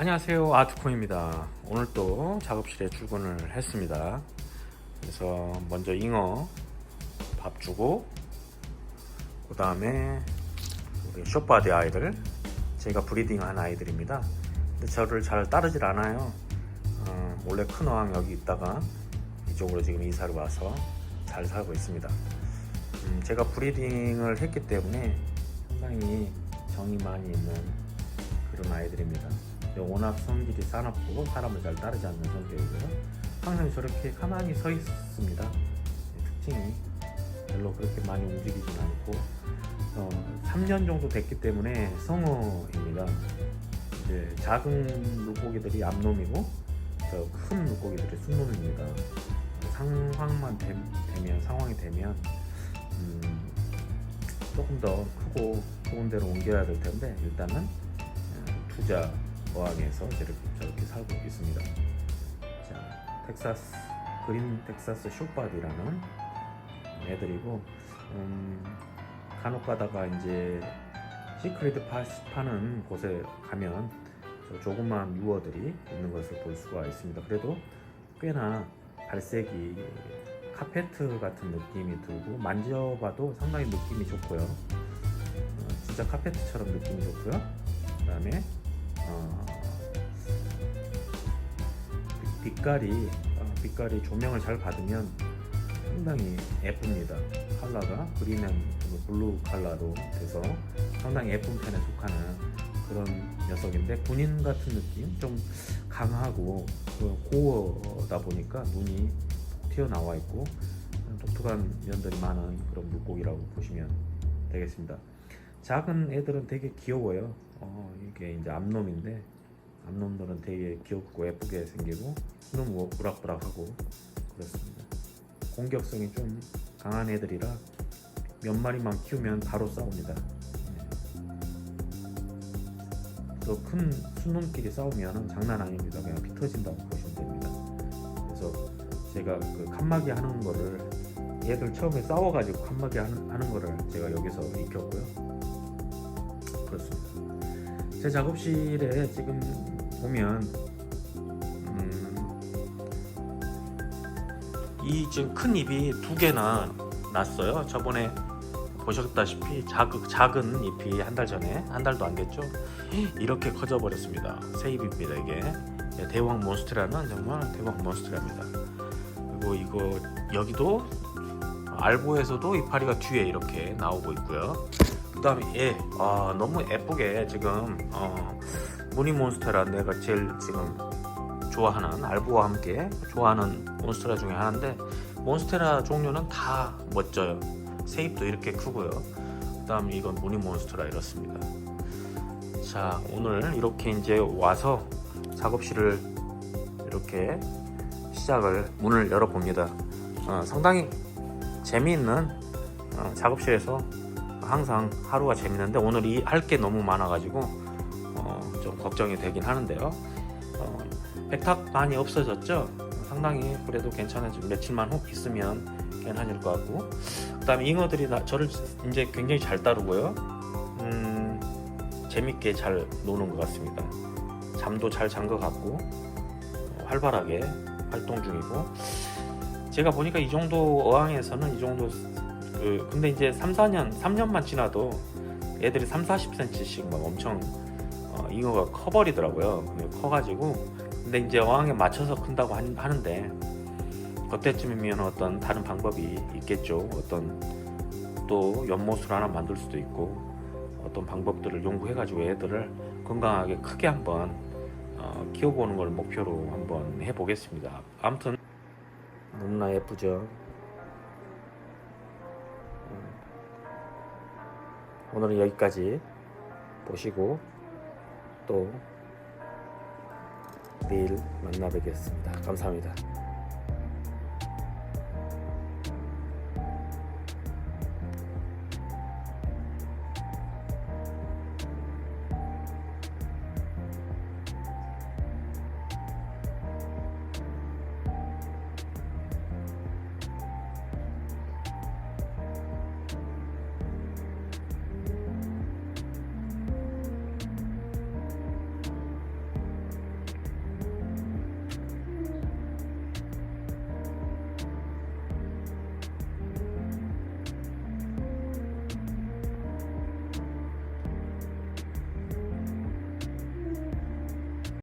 안녕하세요. 아트코입니다. 오늘 또 작업실에 출근을 했습니다. 그래서 먼저 잉어 밥 주고 그 다음에 우리 쇼바디 아이들 제가 브리딩한 아이들입니다. 근데 저를 잘 따르질 않아요. 어, 원래 큰 어항 여기 있다가 이쪽으로 지금 이사를 와서 잘 살고 있습니다. 음, 제가 브리딩을 했기 때문에 상당히 정이 많이 있는 그런 아이들입니다 워낙 성질이 싸납고 사람을 잘 따르지 않는 성격이고요. 항상 저렇게 가만히 서 있습니다. 특징이 별로 그렇게 많이 움직이진 않고 어, 3년 정도 됐기 때문에 성어입니다. 이제 작은 물고기들이 암놈이고 저큰 물고기들이 순놈입니다. 상황만 되, 면 상황이 되면 음, 조금 더 크고 좋은 데로 옮겨야 될 텐데 일단은 어, 투자 어항에서 저렇게, 살고 있습니다. 자, 텍사스 그린 텍사스 쇼바디라는 애들이고 음, 간혹 가다가 이제 시크릿 파, 파는 곳에 가면 저 조그만 유어들이 있는 것을 볼 수가 있습니다. 그래도 꽤나 발색이 카페트 같은 느낌이 들고 만져봐도 상당히 느낌이 좋고요. 어, 진짜 카페트처럼 느낌이 좋고요. 그 다음에 어, 빛- 빛깔이 어, 빛깔이 조명을 잘 받으면 상당히 예쁩니다. 컬러가 그린 앤 블루 컬러로 돼서 상당히 예쁜 편에 속하는 그런 녀석인데 군인 같은 느낌 좀 강하고 그 고어다 보니까 눈이 튀어나와 있고 독특한 면들이 많은 그런 물고기라고 보시면 되겠습니다. 작은 애들은 되게 귀여워요. 어, 이게 이제 암놈인데 암놈들은 되게 귀엽고 예쁘게 생기고 눈 우- 우락부락하고 그렇습니다. 공격성이 좀 강한 애들이라 몇 마리만 키우면 바로 싸웁니다. 더큰 순놈끼리 싸우면 장난 아닙니다. 그냥 피 터진다고 보시면 됩니다. 그래서 제가 그 칸막이 하는 거를 얘들 처음에 싸워가지고 칸막이 하는, 하는 거를 제가 여기서 익혔고요. 그렇습니다. 제 작업실에 지금 보면 음, 이 지금 큰 잎이 두 개나 났어요. 저번에 보셨다시피 작은, 작은 잎이 한 달 전에 한 달도 안 됐죠. 이렇게 커져 버렸습니다. 새 잎입니다 이게 대왕 몬스테라는 정말 대왕 몬스테라입니다. 그리고 이거 여기도 알보에서도 이파리가 뒤에 이렇게 나오고 있고요. 그 다음에 얘 아, 너무 예쁘게 지금 어, 무늬 몬스테라 내가 제일 지금 좋아하는 알보와 함께 좋아하는 몬스테라 중에 하나인데 몬스테라 종류는 다 멋져요. 세입도 이렇게 크고요. 그 다음 이건 무늬 몬스테라 이렇습니다. 자 오늘 이렇게 이제 와서 작업실을 이렇게 시작을 문을 열어봅니다. 어, 상당히 재미있는 어, 작업실에서 항상 하루가 재밌는데 오늘 이할게 너무 많아가지고 어, 좀 걱정이 되긴 하는데요. 어, 백탁 많이 없어졌죠. 상당히 그래도 괜찮아지고 며칠만 혹 있으면 괜찮을 것 같고 그다음에 잉어들이 나, 저를 이제 굉장히 잘 따르고요. 음, 재밌게 잘 노는 것 같습니다. 잠도 잘 잔 것 같고 어, 활발하게 활동 중이고 제가 보니까 이 정도 어항에서는 이 정도 그 근데 이제 3, 4년 3년만 지나도 애들이 3, 40cm씩 막 엄청 어, 잉어가 커버리더라고요. 커가지고 근데 이제 어항에 맞춰서 큰다고 한- 하는데 그때쯤이면 어떤 다른 방법이 있겠죠. 어떤 또 연못을 하나 만들 수도 있고 어떤 방법들을 연구해가지고 애들을 건강하게 크게 한번 어, 키워보는 걸 목표로 한번 해보겠습니다. 아무튼 너무나 예쁘죠. 오늘은 여기까지 보시고 또 내일 만나 뵙겠습니다. 감사합니다.